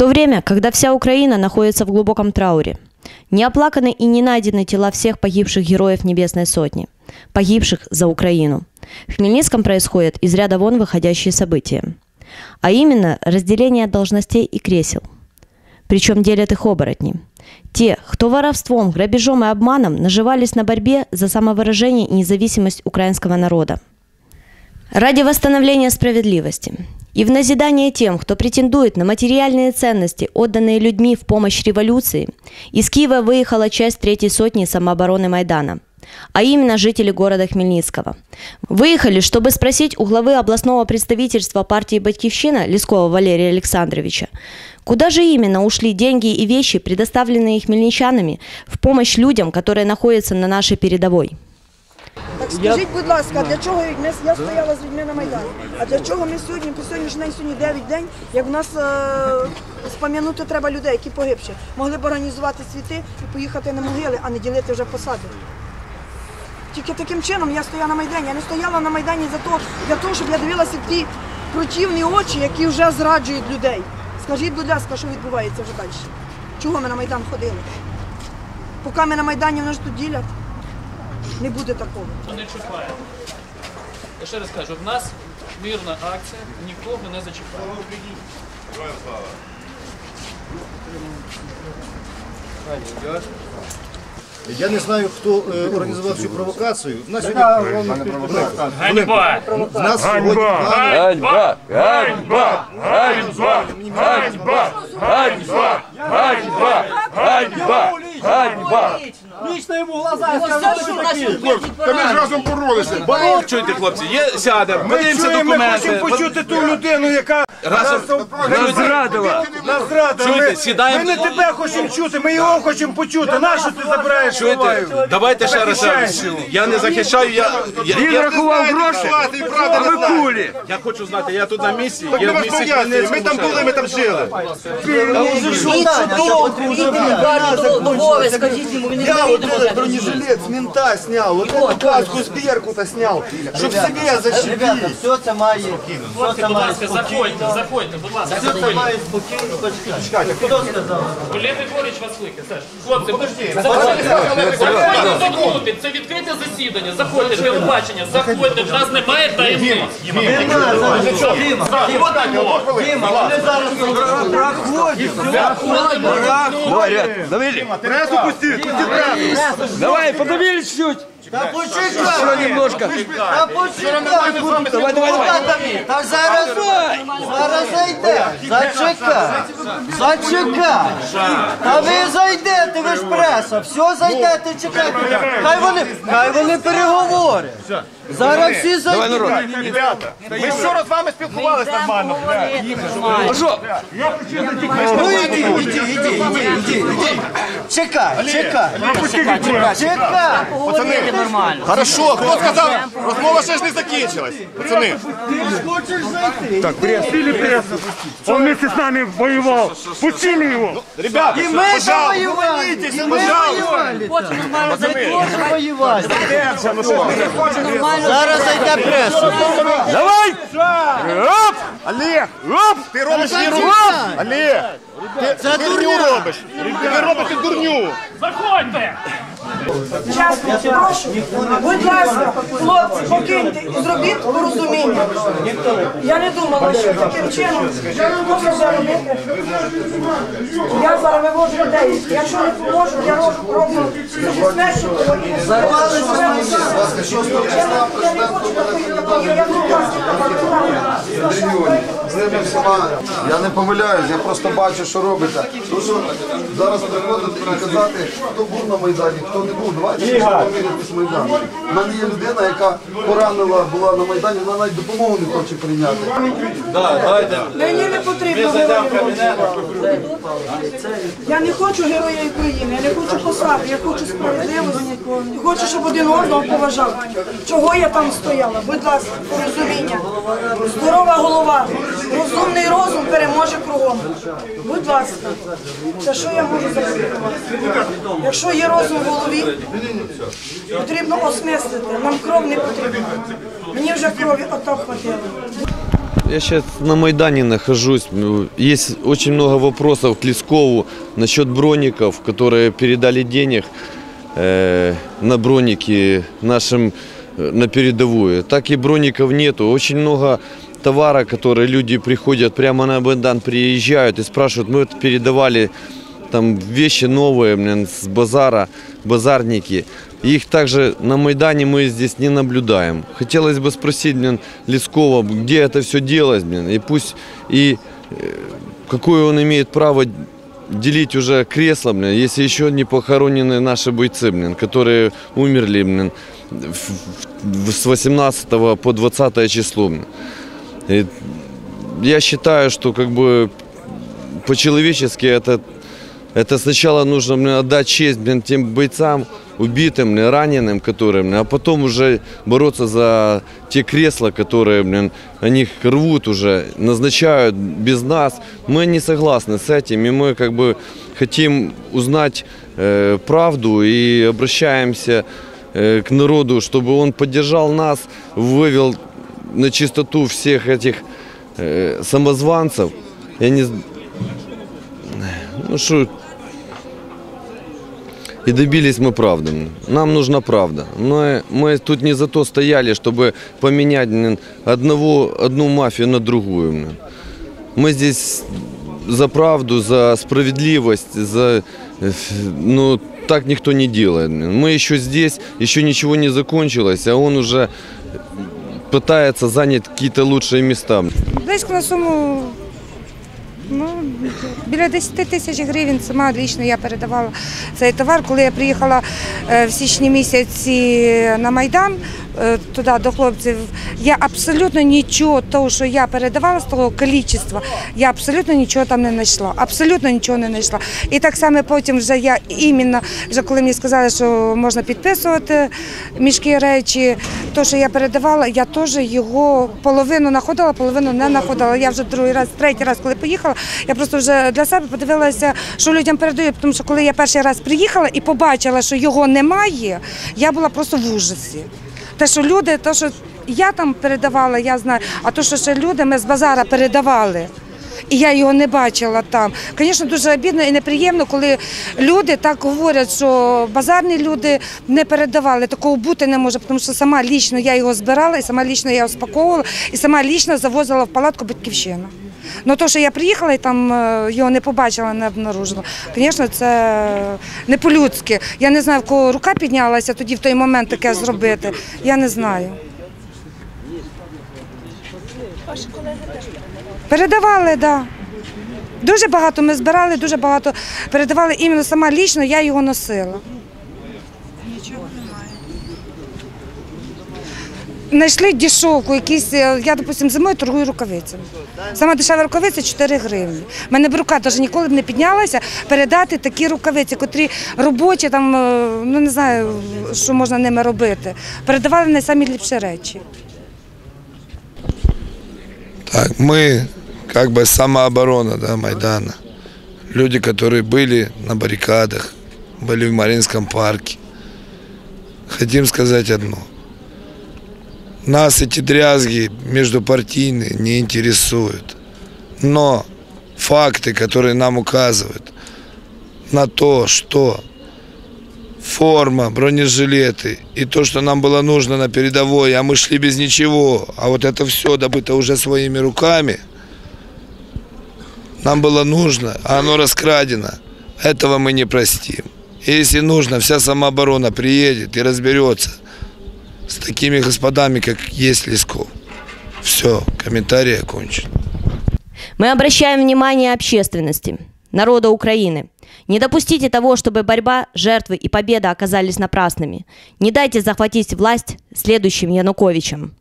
то время, когда вся Украина находится в глубоком трауре. Не оплаканы и не найдены тела всех погибших героев Небесной Сотни, погибших за Украину. В Хмельницком происходят из ряда вон выходящие события. А именно разделение должностей и кресел. Причем делят их оборотни. Те, кто воровством, грабежом и обманом наживались на борьбе за самовыражение и независимость украинского народа. Ради восстановления справедливости и в назидание тем, кто претендует на материальные ценности, отданные людьми в помощь революции, из Киева выехала часть третьей сотни самообороны Майдана, а именно жители города Хмельницкого. Выехали, чтобы спросить у главы областного представительства партии «Батьковщина» Лескова Валерия Александровича, куда же именно ушли деньги и вещи, предоставленные хмельничанами в помощь людям, которые находятся на нашей передовой. Так скажіть, будь ласка, для чого ми, я стояла з людьми на Майдані? А для чого ми сьогодні, по сьогоднішній день, сьогодні 9 день, як в нас е, спом'янути треба людей, які погибші? Могли б організувати світи і поїхати на могили, а не ділити вже посади. Тільки таким чином я стояла на Майдані. Я не стояла на Майдані за того, для того, щоб я дивилася ті противні очі, які вже зраджують людей. Скажіть, будь ласка, що відбувається вже далі? Чого ми на Майдан ходили? Поки ми на Майдані, вони ж тут ділять. Не буде такого. не чіпає. Я ще раз кажу, в нас мирна акція, нікого не зачіпає. Я не знаю, хто е, організував цю провокацію. У нас сьогодні Ганьба! в нас сьогодні Ганьба! Ганьба! Ганьба! Ганьба! Ганьба! Ганьба! Ганьба! Ганьба! Та ми ж разом боролися. чуйте, хлопці, є сядемо, подивимося Чуємо, ми документи. хочемо почути ту людину, яка Разом нас зрадила. Нас зрадила. Чуєте, Ми, сідаємо- ми не тебе хочемо чути, ми його хочемо почути. Нащо ти забираєш Чуєте, Шуваю? давайте ще раз. ще раз. Я не захищаю, я, я, Він я, рахував гроші, а ви кулі. я хочу знати, я тут на місці, Ми я в вас місті пояснюємо, ми Хмельницькому там ще були, ми там жили. Я вот этот бронежилет с мента снял, вот эту каску с Беркута снял, чтобы себе защитить. Ребята, все це має, все це Будь має ласка, Заходьте, будь ласка, заходьте. Чекайте, хто сказав? Олег Григорьович вас кликає. Хлопці, подожди. Заходьте, закрути. Це відкрите засідання. Заходьте, телебачення. Заходьте, в нас немає таємниць. Пресу пусти, пусти. Давай, подавили чуть-чуть. Да пучи, немножко. Да давай, давай, давай. Зачекай! Зачекай! Та ви зайдете, ви ж преса! Все зайдете, чекайте! Хай вони, хай вони переговорять! Зараз всі зайдуть! Ребята, ми вчора з вами спілкувалися нормально. А що? Ну іди, іди, іди, іди, іди, іди! Чекай, чекай! Чекай! Пацани, хорошо, хто сказав, розмова ще ж не закінчилась. Пацани, Пустили прессу. Он вместе с нами воевал. Пустили его! Ну, ребята, И мы это воевали! И мы воевали! Хоче нормально зайти, тоже воевали! Зараз зайде преса! Давай! Оп! Олег! Оп! Ти робиш ерунду! Олег! Ты дурню робишь! Ти робиш дурню! Заходьте! Чесно, прошу, будь ласка, хлопці, покиньте і зробіть порозуміння. Я не думала, що таким чином можна заробити. Я зараз вивожу людей. Якщо не поможу, я роблю смерть, то я не хочу такої, такої, я не Я не помиляюсь, я просто бачу, що робиться. Тому що зараз приходити і казати, хто був на Майдані, хто не був. Давайте ще поміряти з Майдану. У мене є людина, яка поранила була на Майдані, вона навіть допомогу не хоче прийняти. Мені не потрібно героїв. Я не хочу героя України, я не хочу посади, я хочу справедливості. Я хочу, щоб один одного поважав. Чого я там стояла? Будь ласка, порозуміння. Здорова голова, розумний розум переможе кругом. Будь ласка, це що я можу зробити? Якщо є розум в голові, потрібно осмислити. Нам кров не потрібна. Мені вже крові ото хватило. Я сейчас на Майдане нахожусь. Ну, Есть очень много вопросов к Лескову насчет броников, которые передали денег э, на броники нашим э, на передовую. Так и броников нету. Очень много товара, которые люди приходят прямо на Майдан, приезжают и спрашивают, мы вот передавали там вещи новые блин, с базара, базарники. Их также на Майдане мы здесь не наблюдаем. Хотелось бы спросить блин, Лескова, где это все делать, блин, и пусть и э, какое он имеет право делить уже кресло, блин, если еще не похоронены наши бойцы, блин, которые умерли блин, с 18 по 20 число. блин. И я считаю, что как бы по-человечески это, это сначала нужно блин, отдать честь блин, тем бойцам, убитым, блин, раненым, которые, блин, а потом уже бороться за те кресла, которые блин, они рвут уже, назначают без нас. Мы не согласны с этим, и мы как бы хотим узнать э, правду и обращаемся э, к народу, чтобы он поддержал нас, вывел на чистоту всех этих э, самозванцев. Я не... з- Ну что... И добились мы правды. Нам нужна правда. Мы, мы тут не за то стояли, чтобы поменять блин, одного, одну мафию на другую. блин. Мы здесь за правду, за справедливость, за... э, Ну, так никто не делает. блин. Мы еще здесь, еще ничего не закончилось, а он уже пытается занять какие-то лучшие места. Близько на суму ну, біля 10 тисяч гривень сама лічно я передавала цей товар. Коли я приїхала е, в січні місяці на Майдан туди до хлопців, я абсолютно нічого того, що я передавала з того кількості, я абсолютно нічого там не знайшла. Абсолютно нічого не знайшла. І так само потім вже я іменно, вже коли мені сказали, що можна підписувати мішки речі, то, що я передавала, я теж його половину знаходила, половину не знаходила. Я вже другий раз, третій раз, коли поїхала, я просто вже для себе подивилася, що людям передають. Тому що коли я перший раз приїхала і побачила, що його немає, я була просто в ужасі. Те, що люди, те, що я там передавала, я знаю, а то, що ще люди ми з базара передавали. І я його не бачила там. Звісно, дуже обідно і неприємно, коли люди так говорять, що базарні люди не передавали. Такого бути не може, тому що сама лічно я його збирала, і сама лічно я його спаковувала, і сама лічно завозила в палатку батьківщина. Ну то, що я приїхала і там е, його не побачила, не обнаружила. Звісно, це не по-людськи. Я не знаю, в кого рука піднялася тоді в той момент таке зробити. Я не знаю. Передавали, так. Да. Дуже багато ми збирали, дуже багато передавали іменно сама лічно, я його носила. Знайшли дешевку, якісь, е, я, допустим, зимою торгую рукавицями. Сама дешева рукавиця 4 гривні. У мене б рука навіть ніколи б не піднялася передати такі рукавиці, котрі робочі, там, е, ну не знаю, що можна ними робити. Передавали найсамі речі. Так, мы как бы самооборона да, Майдана. Люди, которые были на баррикадах, были в Маринском парке. Хотим сказать одно. Нас эти дрязги междупартийные не интересуют. Но факты, которые нам указывают на то, что форма, бронежилеты и то, что нам было нужно на передовой, а мы шли без ничего, а вот это все добыто уже своими руками, нам было нужно, а оно раскрадено, этого мы не простим. И если нужно, вся самооборона приедет и разберется с такими господами, как есть Лесков. Все, комментарий окончен. Мы обращаем внимание общественности, народа Украины. Не допустите того, чтобы борьба, жертвы и победа оказались напрасными. Не дайте захватить власть следующим Януковичем.